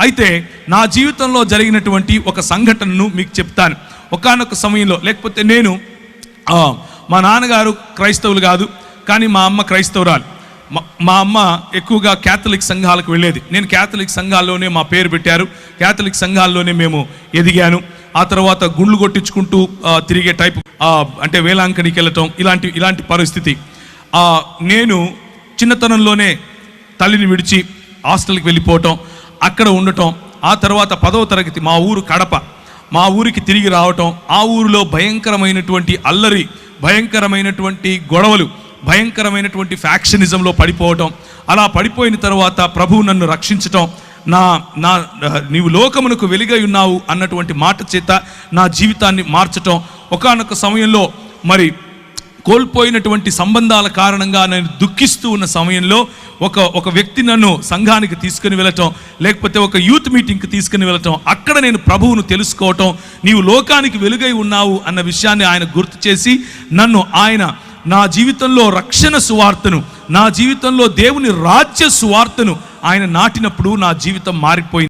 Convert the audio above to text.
అయితే నా జీవితంలో జరిగినటువంటి ఒక సంఘటనను మీకు చెప్తాను. ఒకానొక సమయంలో లేకపోతే నేను మా నాన్నగారు క్రైస్తవులు కాదు కానీ మా అమ్మ క్రైస్తవురాలు. మా- మా అమ్మ ఎక్కువగా క్యాథలిక్ సంఘాలకు వెళ్ళేది. నేను క్యాథలిక్ సంఘాల్లోనే మా పేరు పెట్టారు. క్యాథలిక్ సంఘాల్లోనే మేము ఎదిగాను. ఆ తర్వాత గుండ్లు కొట్టించుకుంటూ తిరిగే టైప్ అంటే వేలాంకనికి వెళ్ళటం ఇలాంటి ఇలాంటి పరిస్థితి. నేను చిన్నతనంలోనే తల్లిని విడిచి హాస్టల్కి వెళ్ళిపోవటం అక్కడ ఉండటం ఆ తర్వాత పదవ తరగతి మా ఊరు కడప. మా ఊరికి తిరిగి రావటం ఆ ఊరిలో భయంకరమైనటువంటి అల్లరి భయంకరమైనటువంటి గొడవలు భయంకరమైనటువంటి ఫ్యాక్షనిజంలో పడిపోవటం అలా పడిపోయిన తర్వాత ప్రభువు నన్ను రక్షించటం నా నా నీవు లోకమునకు వెలుగై ఉన్నావు అన్నటువంటి మాట చేత నా జీవితాన్ని మార్చటం ఒకానొక సమయంలో మరి కోల్పోయినటువంటి సంబంధాల కారణంగా నేను దుఃఖిస్తూ ఉన్న సమయంలో ఒక ఒక వ్యక్తి నన్ను సంఘానికి తీసుకుని వెళ్ళటం లేకపోతే ఒక యూత్ మీటింగ్కి తీసుకుని వెళ్ళటం అక్కడ నేను ప్రభువును తెలుసుకోవటం నీవు లోకానికి వెలుగై ఉన్నావు అన్న విషయాన్ని ఆయన గుర్తు చేసి నన్ను ఆయన నా జీవితంలో రక్షణ సువార్తను నా జీవితంలో దేవుని రాజ్య సువార్తను ఆయన నాటినప్పుడు నా జీవితం మారిపోయింది.